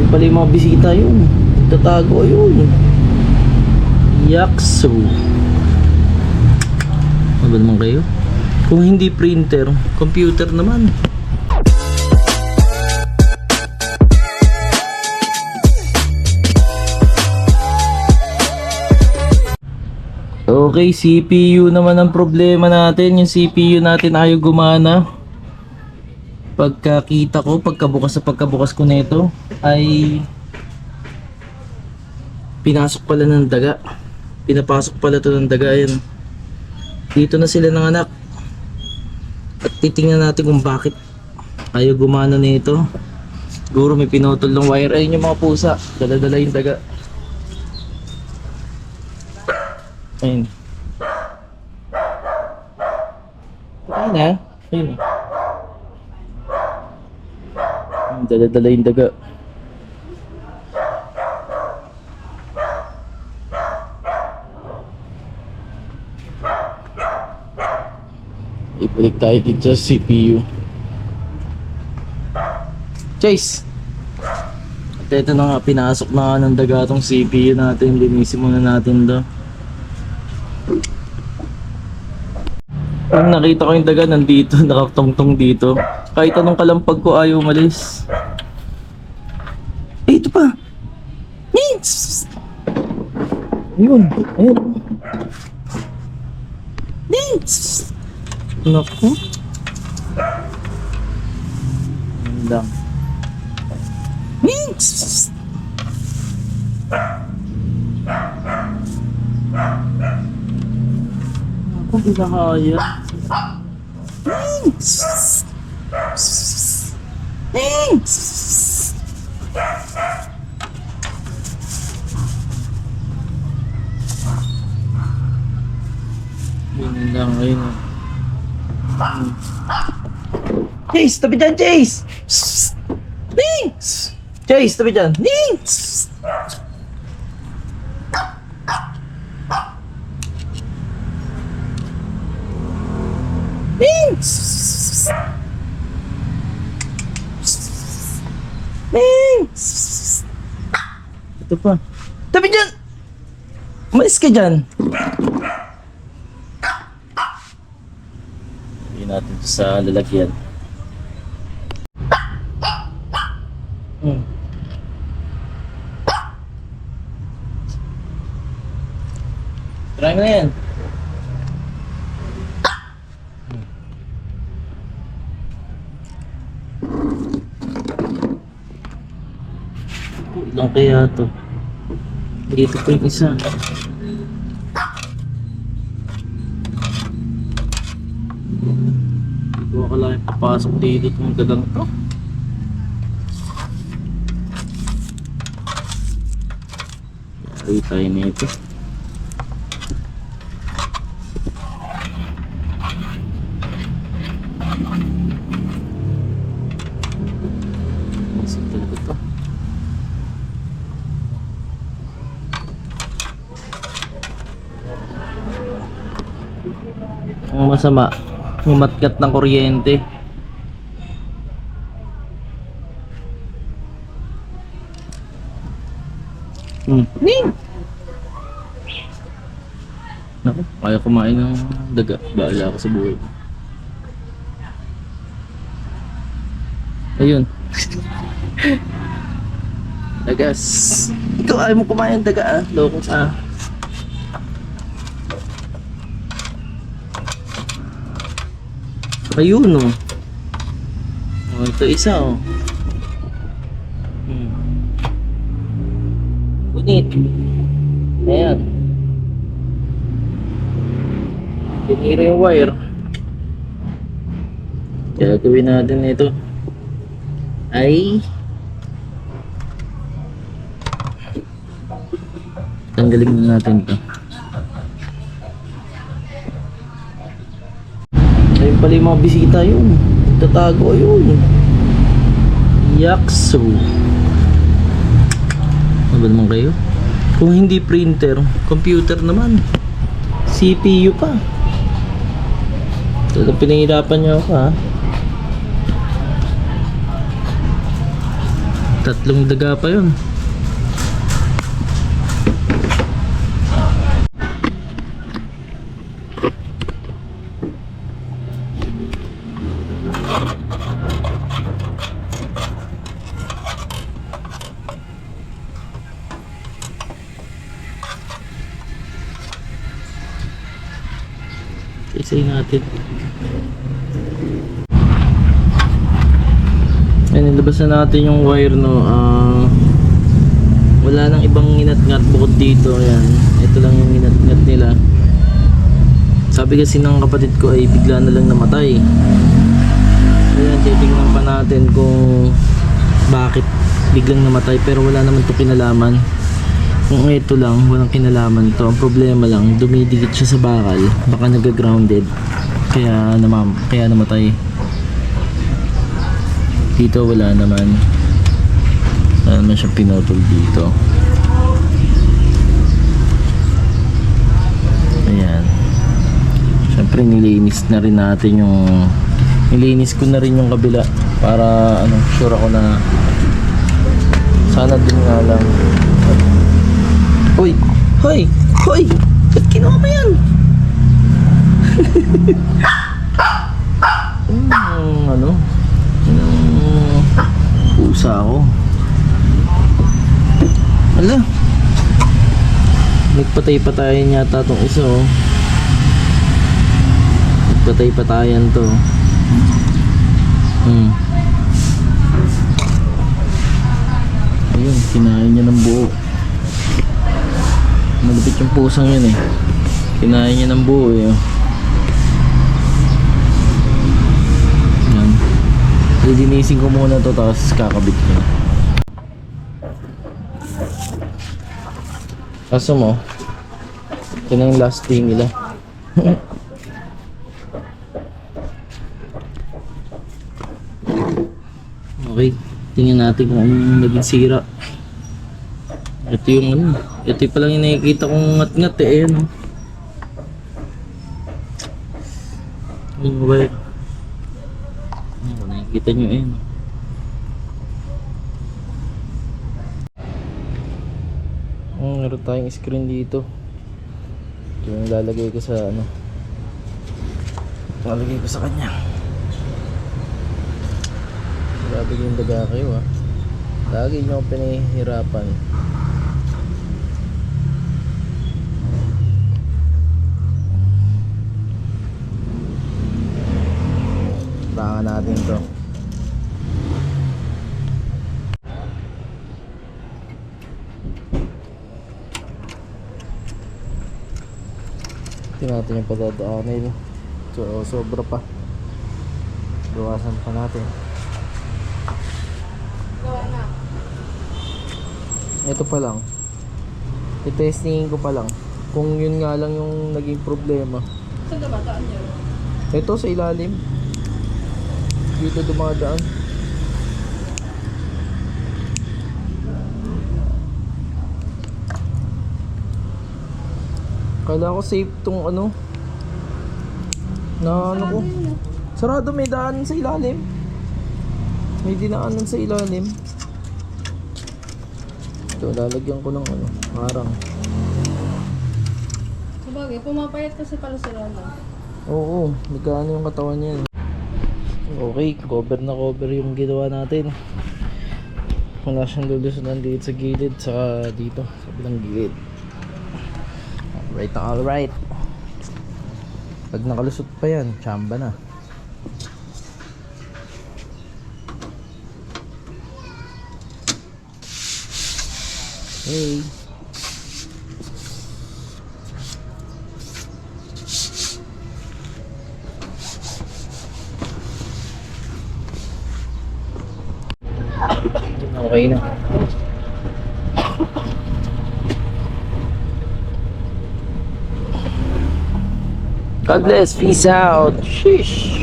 Ayun pala yung mga bisita yun. Tatago yun. Yakso. Ano ba naman kayo? Kung hindi printer, computer naman. Okay, CPU naman ang problema natin. Yung CPU natin ayaw gumana. Pagkakita ko, pagkabukas sa pagkabukas ko nito, ay pinasok pala ng daga. Pinapasok pala to ng daga. Ayan. Dito na sila ng anak. At titingnan natin kung bakit ayaw gumana nito. Siguro may pinutol ng wire. Ayun yung mga pusa. Dala-dala yung daga. Ayun. Ayun na. Ayun. Ayun, Dala-dala yung daga. Ibalik tayo dito sa CPU. Chase! At ito na nga, pinasok na nga ng daga tong CPU natin. Linisin muna natin to. Nung nakita ko yung daga nandito, nakatungtong dito. Kahit anong kalampag ko ayaw umalis. Eh, ito pa! Nins! Ayun, ayun. Nins! Naku. Ayun lang. Nins! Nins! Nins! Yun lang, ayun. Hmm. Chase, tabi dyan, Chase! Nings! Chase, tabi dyan. Nings! Nings! Ito pa. Tabi dyan! Umalis ka dyan. Hindi natin ito sa lalagyan. Hmm. Try mo na yan. Ilang kaya to? Dito pa yung isa. Hindi ko akala yung papasok dito itong dagang to. Yari tayo nito. Masama, umatkat ng kuryente. Hmm. Ning! Naku, kaya kumain ng daga. Baala ako sa buhay. Ayun. Dagas. Ikaw ayaw mo kumain daga ah. Loko ka. Ayun oh. Oh, ito isa oh. Hmm. Unit. Ayan. Pinira yung wire. Kaya gawin natin ito. Ay. Tanggalin na natin to. Pala yung mga bisita yun. Tatago yun. Yakso. Ano ba naman kayo? Kung hindi printer, computer naman. CPU pa. Talagang pinahirapan niyo ako ha. Tatlong daga pa yun. Isa natin. Ayan, nilabas na natin yung wire no. Ah, wala nang ibang inat-ngat bukod dito. Ayan. Ito lang yung inat-ngat nila. Sabi kasi ng kapatid ko ay bigla na lang namatay. Ayan, titingnan pa natin kung bakit biglang namatay pero wala naman to kinalaman. Kung ito lang, walang kinalaman to. Ang problema lang, dumidikit siya sa bakal. Baka nag-grounded. Kaya, namam kaya namatay. Dito wala naman. Wala naman siya pinutol dito. Ayan. Siyempre nilinis na rin natin yung nilinis ko na rin yung kabila para ano sure ako na sana din nga lang Hoy! Hoy! Hoy! Ba't kinuha mo yan? Hmm, ano? Hmm, pusa ako. Ala. Nagpatay-patayan yata tong isa oh. Nagpatay-patayan to. Hmm. Ayun, kinain niya ng buo. Yung pusang yun eh. Kinain niya ng buo eh. oh. Yan. Lilinisin ko muna to tapos kakabit ko na. Kaso mo, ito na yung last day nila. okay, tingnan natin kung anong naging sira. Ito yung ano, ito pa lang yung nakikita kong ngat-ngat eh, ayan oh. Yung wire. Ayan, nakikita nyo eh. Oh, meron tayong screen dito. Ito yung lalagay ko sa ano. Lalagay ko sa kanya. Grabe yung daga kayo ah. Lagi nyo pinahihirapan. Tangan natin to. Tingnan natin yung padadaanin. So, sobra pa. Bawasan pa natin. Ito pa lang. I-testingin ko pa lang. Kung yun nga lang yung naging problema. Saan yun? Ito sa ilalim. Dito dumadaan. Kala ko safe tong ano. Na ano ko. Sarado may daan sa ilalim. May dinaanan sa ilalim. Ito, lalagyan ko ng ano, parang. Sabagay, pumapayat kasi pala si Lola. Oo, nagkaano yung katawan niya. Okay, cover na cover yung ginawa natin. Wala siyang lulusunan dito sa gilid, saka dito, sa bilang gilid. Alright na alright. Pag nakalusot pa yan, chamba na. Hey. Okay na. God bless. Peace out. Sheesh.